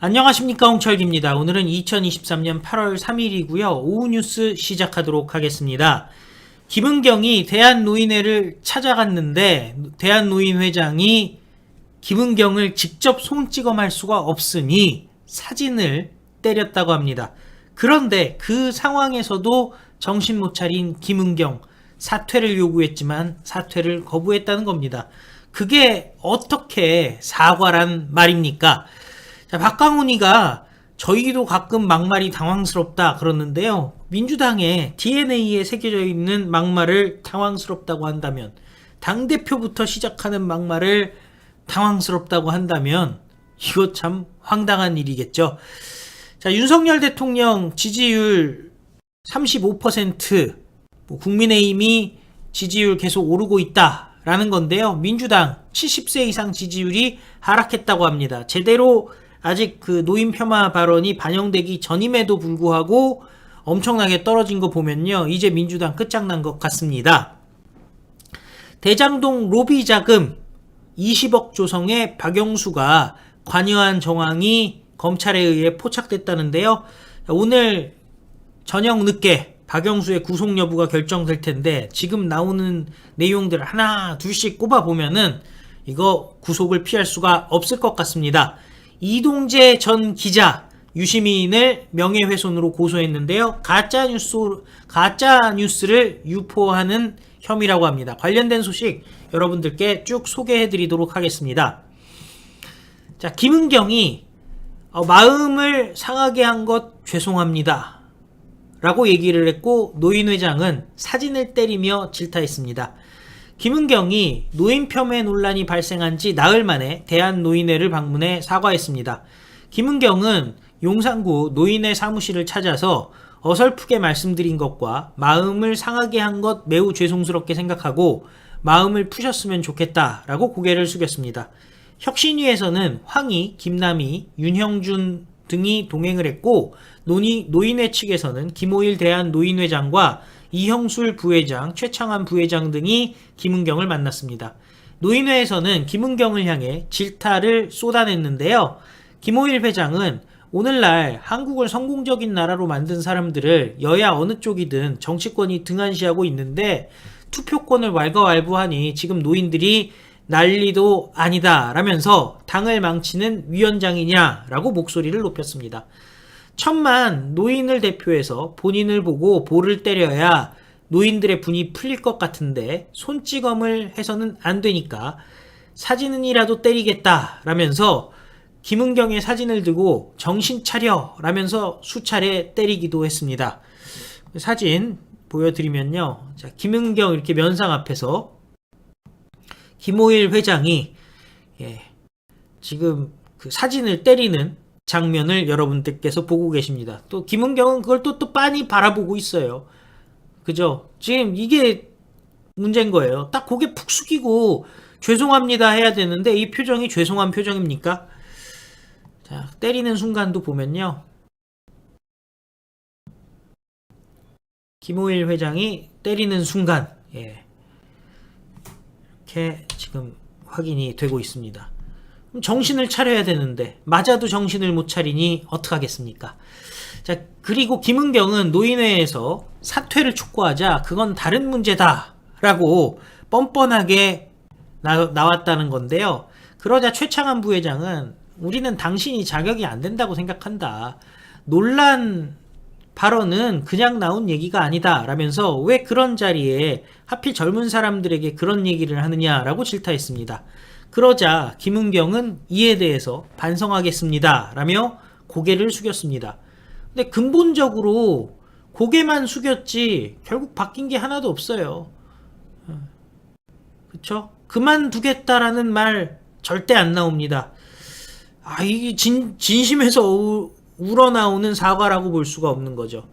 안녕하십니까 홍철기입니다. 오늘은 2023년 8월 3일이고요. 오후 뉴스 시작하도록 하겠습니다. 김은경이 대한노인회를 찾아갔는데 대한노인 회장이 김은경을 직접 손찌검할 수가 없으니 사진을 때렸다고 합니다. 그런데 그 상황에서도 정신 못 차린 김은경 사퇴를 요구했지만 사퇴를 거부했다는 겁니다. 그게 어떻게 사과란 말입니까? 자, 박강훈이가 저희도 가끔 막말이 당황스럽다 그러는데요. 민주당의 DNA에 새겨져 있는 막말을 당황스럽다고 한다면, 당대표부터 시작하는 막말을 당황스럽다고 한다면, 이거 참 황당한 일이겠죠. 자, 윤석열 대통령 지지율 35%, 뭐 국민의힘이 지지율 계속 오르고 있다 라는 건데요. 민주당 70세 이상 지지율이 하락했다고 합니다. 제대로 아직 그 노인 폄하 발언이 반영되기 전임에도 불구하고 엄청나게 떨어진 거 보면요. 이제 민주당 끝장난 것 같습니다. 대장동 로비 자금 20억 조성에 박영수가 관여한 정황이 검찰에 의해 포착됐다는데요. 오늘 저녁 늦게 박영수의 구속 여부가 결정될 텐데 지금 나오는 내용들 하나 둘씩 꼽아 보면은 이거 구속을 피할 수가 없을 것 같습니다. 이동재 전 기자 유시민을 명예훼손으로 고소했는데요. 가짜 뉴스 가짜 뉴스를 유포하는 혐의라고 합니다. 관련된 소식 여러분들께 쭉 소개해 드리도록 하겠습니다. 자, 김은경이 어, 마음을 상하게 한 것 죄송합니다. 라고 얘기를 했고 노인 회장은 사진을 때리며 질타했습니다. 김은경이 노인 폄훼 논란이 발생한 지 나흘 만에 대한노인회를 방문해 사과했습니다. 김은경은 용산구 노인회 사무실을 찾아서 어설프게 말씀드린 것과 마음을 상하게 한 것 매우 죄송스럽게 생각하고 마음을 푸셨으면 좋겠다라고 고개를 숙였습니다. 혁신위에서는 황희, 김남희, 윤형준 등이 동행을 했고 노인회 측에서는 김호일 대한노인회장과 이형술 부회장, 최창환 부회장 등이 김은경을 만났습니다. 노인회에서는 김은경을 향해 질타를 쏟아냈는데요. 김호일 회장은 오늘날 한국을 성공적인 나라로 만든 사람들을 여야 어느 쪽이든 정치권이 등한시하고 있는데 투표권을 왈가왈부하니 지금 노인들이 난리도 아니다 라면서 당을 망치는 위원장이냐라고 목소리를 높였습니다. 천만 노인을 대표해서 본인을 보고 볼을 때려야 노인들의 분이 풀릴 것 같은데 손찌검을 해서는 안 되니까 사진이라도 때리겠다 라면서 김은경의 사진을 들고 정신 차려 라면서 수차례 때리기도 했습니다. 사진 보여드리면요. 자, 김은경 이렇게 면상 앞에서 김호일 회장이 예, 지금 그 사진을 때리는 장면을 여러분들께서 보고 계십니다. 또 김은경은 그걸 또, 또 빤히 바라보고 있어요. 그죠? 지금 이게 문제인 거예요. 딱 고개 푹 숙이고 죄송합니다 해야 되는데 이 표정이 죄송한 표정입니까? 자, 때리는 순간도 보면요. 김호일 회장이 때리는 순간, 예. 이렇게 지금 확인이 되고 있습니다. 정신을 차려야 되는데 맞아도 정신을 못 차리니 어떡하겠습니까? 자 그리고 김은경은 노인회에서 사퇴를 촉구하자 그건 다른 문제다라고 뻔뻔하게 나, 나왔다는 건데요. 그러자 최창한 부회장은 우리는 당신이 자격이 안 된다고 생각한다. 논란 발언은 그냥 나온 얘기가 아니다. 라면서 왜 그런 자리에 하필 젊은 사람들에게 그런 얘기를 하느냐라고 질타했습니다. 그러자 김은경은 이에 대해서 반성하겠습니다. 라며 고개를 숙였습니다. 근데 근본적으로 고개만 숙였지 결국 바뀐 게 하나도 없어요. 그쵸? 그만두겠다라는 말 절대 안 나옵니다. 아, 이게 진, 진심에서 우, 우러나오는 사과라고 볼 수가 없는 거죠.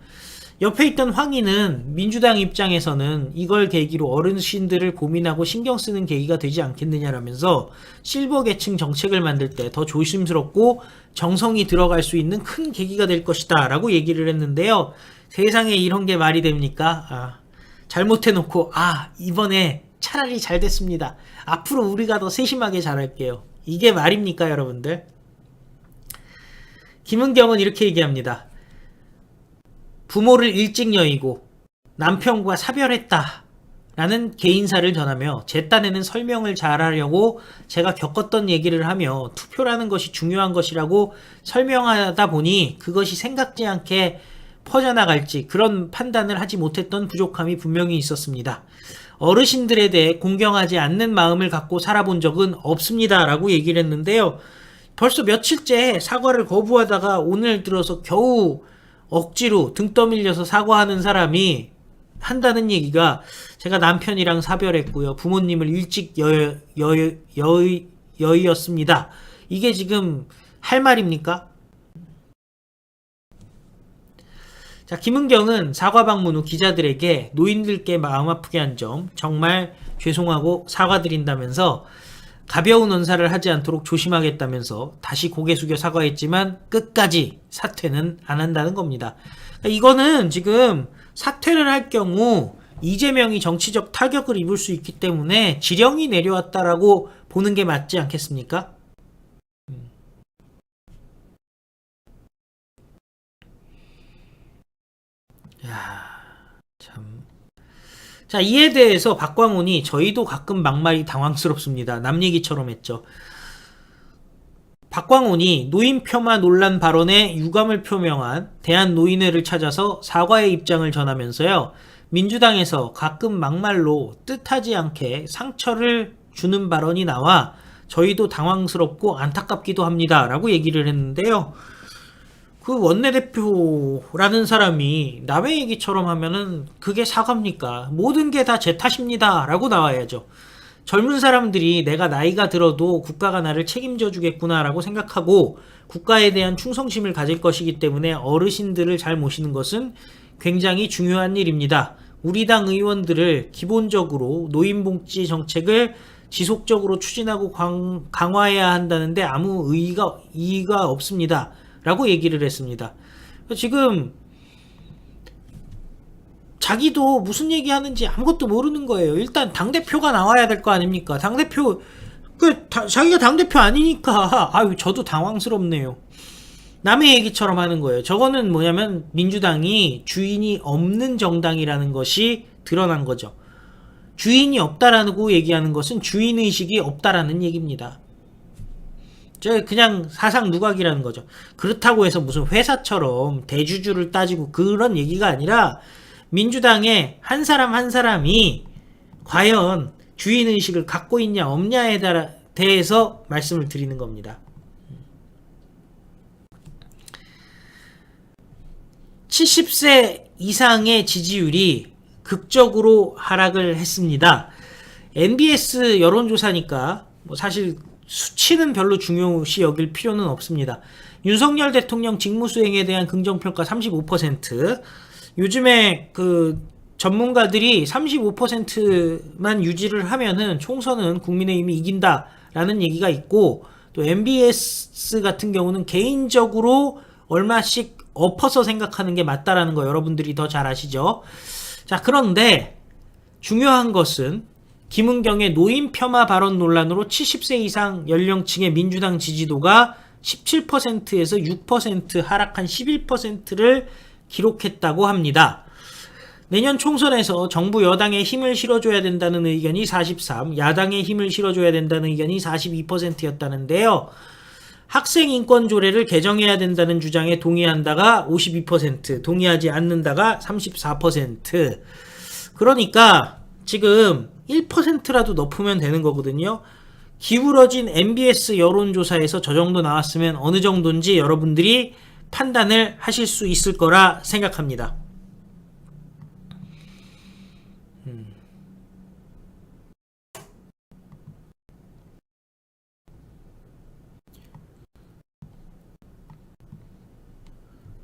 옆에 있던 황희는 민주당 입장에서는 이걸 계기로 어르신들을 고민하고 신경 쓰는 계기가 되지 않겠느냐라면서 실버 계층 정책을 만들 때 더 조심스럽고 정성이 들어갈 수 있는 큰 계기가 될 것이다 라고 얘기를 했는데요. 세상에 이런 게 말이 됩니까? 아, 잘못해놓고 아 이번에 차라리 잘 됐습니다. 앞으로 우리가 더 세심하게 잘할게요. 이게 말입니까 여러분들? 김은경은 이렇게 얘기합니다. 부모를 일찍 여의고 남편과 사별했다. 라는 개인사를 전하며 제 딴에는 설명을 잘하려고 제가 겪었던 얘기를 하며 투표라는 것이 중요한 것이라고 설명하다 보니 그것이 생각지 않게 퍼져나갈지 그런 판단을 하지 못했던 부족함이 분명히 있었습니다. 어르신들에 대해 공경하지 않는 마음을 갖고 살아본 적은 없습니다. 라고 얘기를 했는데요. 벌써 며칠째 사과를 거부하다가 오늘 들어서 겨우 억지로 등 떠밀려서 사과하는 사람이 한다는 얘기가 제가 남편이랑 사별했고요. 부모님을 일찍 여, 여, 여, 여의었습니다. 이게 지금 할 말입니까? 자, 김은경은 사과 방문 후 기자들에게 노인들께 마음 아프게 한 점 정말 죄송하고 사과드린다면서 가벼운 언사를 하지 않도록 조심하겠다면서 다시 고개 숙여 사과했지만 끝까지 사퇴는 안 한다는 겁니다. 그러니까 이거는 지금 사퇴를 할 경우 이재명이 정치적 타격을 입을 수 있기 때문에 지령이 내려왔다라고 보는 게 맞지 않겠습니까? 음. 야, 참. 자, 이에 대해서 박광훈이 저희도 가끔 막말이 당황스럽습니다. 남 얘기처럼 했죠. 박광훈이 노인 폄하 논란 발언에 유감을 표명한 대한노인회를 찾아서 사과의 입장을 전하면서요. 민주당에서 가끔 막말로 뜻하지 않게 상처를 주는 발언이 나와 저희도 당황스럽고 안타깝기도 합니다. 라고 얘기를 했는데요. 그 원내대표라는 사람이 남의 얘기처럼 하면은 그게 사과입니까? 모든 게 다 제 탓입니다. 라고 나와야죠. 젊은 사람들이 내가 나이가 들어도 국가가 나를 책임져 주겠구나라고 생각하고 국가에 대한 충성심을 가질 것이기 때문에 어르신들을 잘 모시는 것은 굉장히 중요한 일입니다. 우리 당 의원들을 기본적으로 노인복지 정책을 지속적으로 추진하고 강, 강화해야 한다는데 아무 의의가, 이의가 없습니다. 라고 얘기를 했습니다. 지금 자기도 무슨 얘기하는지 아무것도 모르는 거예요. 일단 당대표가 나와야 될 거 아닙니까? 당대표, 그, 다, 자기가 당대표 아니니까, 아유, 저도 당황스럽네요. 남의 얘기처럼 하는 거예요. 저거는 뭐냐면 민주당이 주인이 없는 정당이라는 것이 드러난 거죠. 주인이 없다라고 얘기하는 것은 주인의식이 없다라는 얘기입니다. 저 그냥 사상 누각이라는 거죠. 그렇다고 해서 무슨 회사처럼 대주주를 따지고 그런 얘기가 아니라 민주당의 한 사람 한 사람이 과연 주인 의식을 갖고 있냐 없냐에 대해서 말씀을 드리는 겁니다. 70세 이상의 지지율이 극적으로 하락을 했습니다. NBS 여론조사니까 뭐 사실 수치는 별로 중요시 여길 필요는 없습니다. 윤석열 대통령 직무수행에 대한 긍정평가 35%, 요즘에 그 전문가들이 35%만 유지를 하면은 총선은 국민의힘이 이긴다라는 얘기가 있고 또 MBS 같은 경우는 개인적으로 얼마씩 엎어서 생각하는 게 맞다라는 거 여러분들이 더 잘 아시죠? 자, 그런데 중요한 것은 김은경의 노인 폄하 발언 논란으로 70세 이상 연령층의 민주당 지지도가 17%에서 6% 하락한 11%를 기록했다고 합니다. 내년 총선에서 정부 여당에 힘을 실어줘야 된다는 의견이 43, 야당에 힘을 실어줘야 된다는 의견이 42%였다는데요. 학생 인권 조례를 개정해야 된다는 주장에 동의한다가 52%, 동의하지 않는다가 34%. 그러니까 지금 1%라도 높으면 되는 거거든요. 기울어진 MBS 여론조사에서 저 정도 나왔으면 어느 정도인지 여러분들이 판단을 하실 수 있을 거라 생각합니다. 음.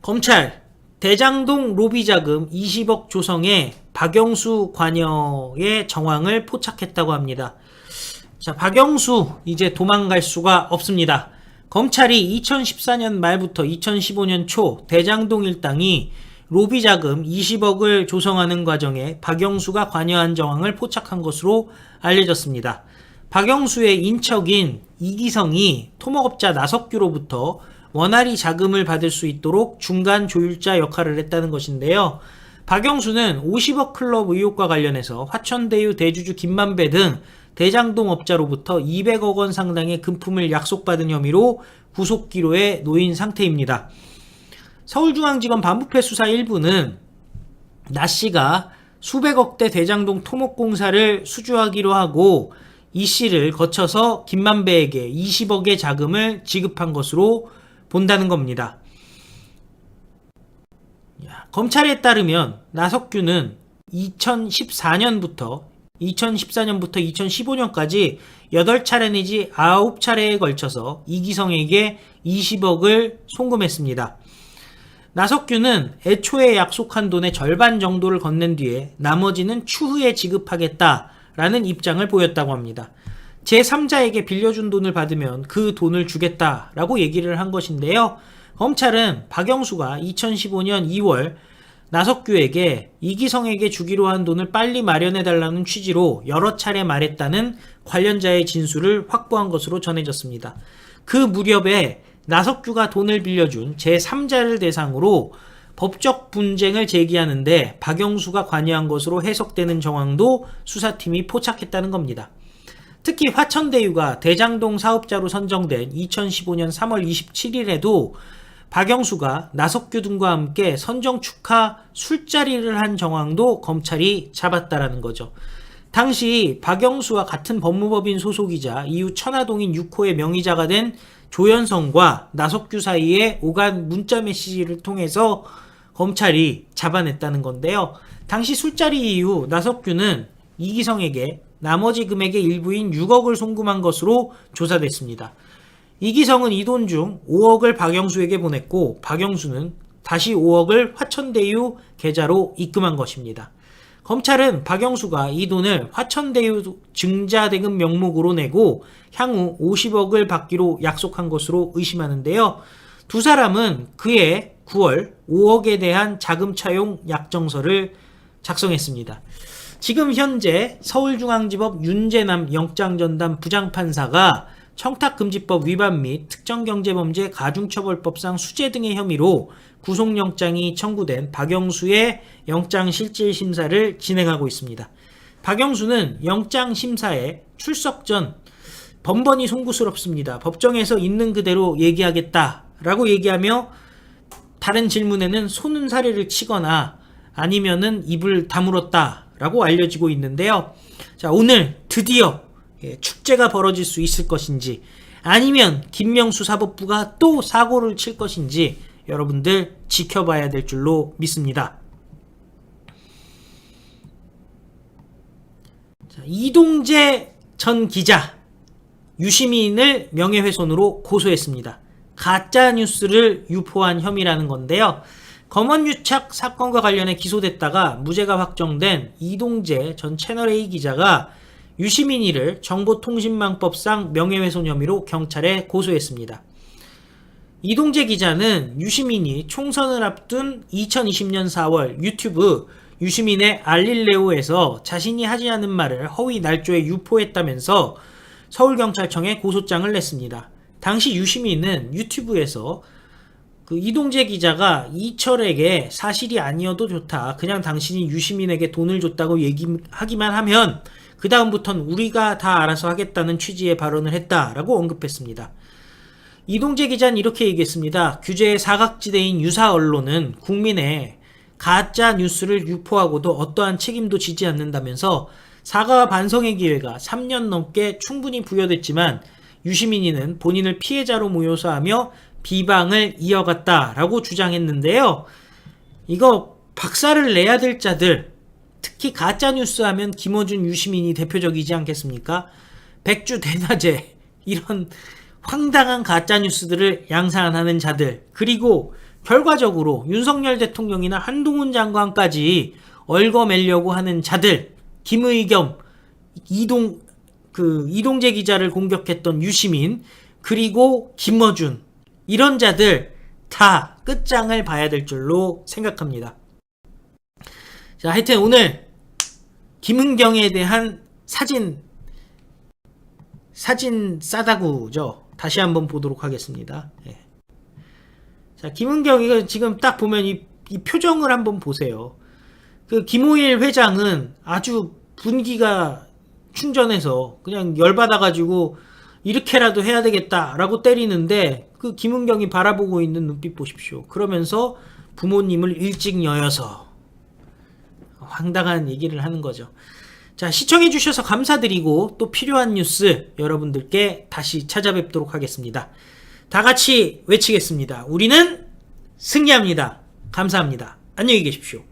검찰 대장동 로비 자금 20억 조성에 박영수 관여의 정황을 포착했다고 합니다. 자, 박영수 이제 도망갈 수가 없습니다. 검찰이 2014년 말부터 2015년 초 대장동 일당이 로비 자금 20억을 조성하는 과정에 박영수가 관여한 정황을 포착한 것으로 알려졌습니다. 박영수의 인척인 이기성이 토목업자 나석규로부터 원활히 자금을 받을 수 있도록 중간 조율자 역할을 했다는 것인데요. 박영수는 50억 클럽 의혹과 관련해서 화천대유 대주주 김만배 등 대장동 업자로부터 200억 원 상당의 금품을 약속받은 혐의로 구속기로에 놓인 상태입니다. 서울중앙지검 반부패 수사 1부는 나 씨가 수백억대 대장동 토목공사를 수주하기로 하고 이 씨를 거쳐서 김만배에게 20억의 자금을 지급한 것으로 본다는 겁니다. 야, 검찰에 따르면 나석규는 2014년부터 2014년부터 2015년까지 8차례 내지 9차례에 걸쳐서 이기성에게 20억을 송금했습니다. 나석규는 애초에 약속한 돈의 절반 정도를 건넨 뒤에 나머지는 추후에 지급하겠다라는 입장을 보였다고 합니다. 제3자에게 빌려준 돈을 받으면 그 돈을 주겠다라고 얘기를 한 것인데요. 검찰은 박영수가 2015년 2월 나석규에게 이기성에게 주기로 한 돈을 빨리 마련해달라는 취지로 여러 차례 말했다는 관련자의 진술을 확보한 것으로 전해졌습니다. 그 무렵에 나석규가 돈을 빌려준 제3자를 대상으로 법적 분쟁을 제기하는데 박영수가 관여한 것으로 해석되는 정황도 수사팀이 포착했다는 겁니다. 특히 화천대유가 대장동 사업자로 선정된 2015년 3월 27일에도 박영수가 나석규 등과 함께 선정 축하 술자리를 한 정황도 검찰이 잡았다라는 거죠. 당시 박영수와 같은 법무법인 소속이자 이후 천화동인 6호의 명의자가 된 조현성과 나석규 사이에 오간 문자 메시지를 통해서 검찰이 잡아냈다는 건데요. 당시 술자리 이후 나석규는 이기성에게 나머지 금액의 일부인 6억을 송금한 것으로 조사됐습니다. 이기성은 이돈 중 5억을 박영수에게 보냈고 박영수는 다시 5억을 화천대유 계좌로 입금한 것입니다. 검찰은 박영수가 이 돈을 화천대유 증자대금 명목으로 내고 향후 50억을 받기로 약속한 것으로 의심하는데요. 두 사람은 그해 9월 5억에 대한 자금 차용 약정서를 작성했습니다. 지금 현재 서울중앙지법 윤재남 영장전담 부장판사가 청탁금지법 위반 및 특정경제범죄 가중처벌법상 수재 등의 혐의로 구속영장이 청구된 박영수의 영장실질심사를 진행하고 있습니다. 박영수는 영장심사에 출석 전 번번이 송구스럽습니다. 법정에서 있는 그대로 얘기하겠다라고 얘기하며 다른 질문에는 손은 사례를 치거나 아니면은 입을 다물었다라고 알려지고 있는데요. 자, 오늘 드디어 예, 축제가 벌어질 수 있을 것인지 아니면 김명수 사법부가 또 사고를 칠 것인지 여러분들 지켜봐야 될 줄로 믿습니다. 자, 이동재 전 기자 유시민을 명예훼손으로 고소했습니다. 가짜 뉴스를 유포한 혐의라는 건데요. 검언유착 사건과 관련해 기소됐다가 무죄가 확정된 이동재 전 채널A 기자가 유시민이를 정보통신망법상 명예훼손 혐의로 경찰에 고소했습니다. 이동재 기자는 유시민이 총선을 앞둔 2020년 4월 유튜브 유시민의 알릴레오에서 자신이 하지 않은 말을 허위 날조에 유포했다면서 서울경찰청에 고소장을 냈습니다. 당시 유시민은 유튜브에서 그 이동재 기자가 이철에게 사실이 아니어도 좋다. 그냥 당신이 유시민에게 돈을 줬다고 얘기하기만 하면 그 다음부턴 우리가 다 알아서 하겠다는 취지의 발언을 했다라고 언급했습니다. 이동재 기자는 이렇게 얘기했습니다. 규제의 사각지대인 유사 언론은 국민의 가짜 뉴스를 유포하고도 어떠한 책임도 지지 않는다면서 사과와 반성의 기회가 3년 넘게 충분히 부여됐지만 유시민이는 본인을 피해자로 모여서하며 비방을 이어갔다라고 주장했는데요. 이거 박살을 내야 될 자들, 특히 가짜 뉴스 하면 김어준, 유시민이 대표적이지 않겠습니까? 백주 대낮에 이런 황당한 가짜 뉴스들을 양산하는 자들, 그리고 결과적으로 윤석열 대통령이나 한동훈 장관까지 얽어매려고 하는 자들, 김의겸, 이동 그 이동재 기자를 공격했던 유시민, 그리고 김어준 이런 자들 다 끝장을 봐야 될 줄로 생각합니다. 자, 하여튼 오늘 김은경에 대한 사진 사진 싸다구죠. 다시 한번 보도록 하겠습니다. 예. 자, 김은경 이거 지금 딱 보면 이, 이 표정을 한번 보세요. 그 김호일 회장은 아주 분기가 충전해서 그냥 열받아가지고 이렇게라도 해야 되겠다라고 때리는데 그 김은경이 바라보고 있는 눈빛 보십시오. 그러면서 부모님을 일찍 여여서 황당한 얘기를 하는 거죠. 자, 시청해주셔서 감사드리고 또 필요한 뉴스 여러분들께 다시 찾아뵙도록 하겠습니다. 다 같이 외치겠습니다. 우리는 승리합니다. 감사합니다. 안녕히 계십시오.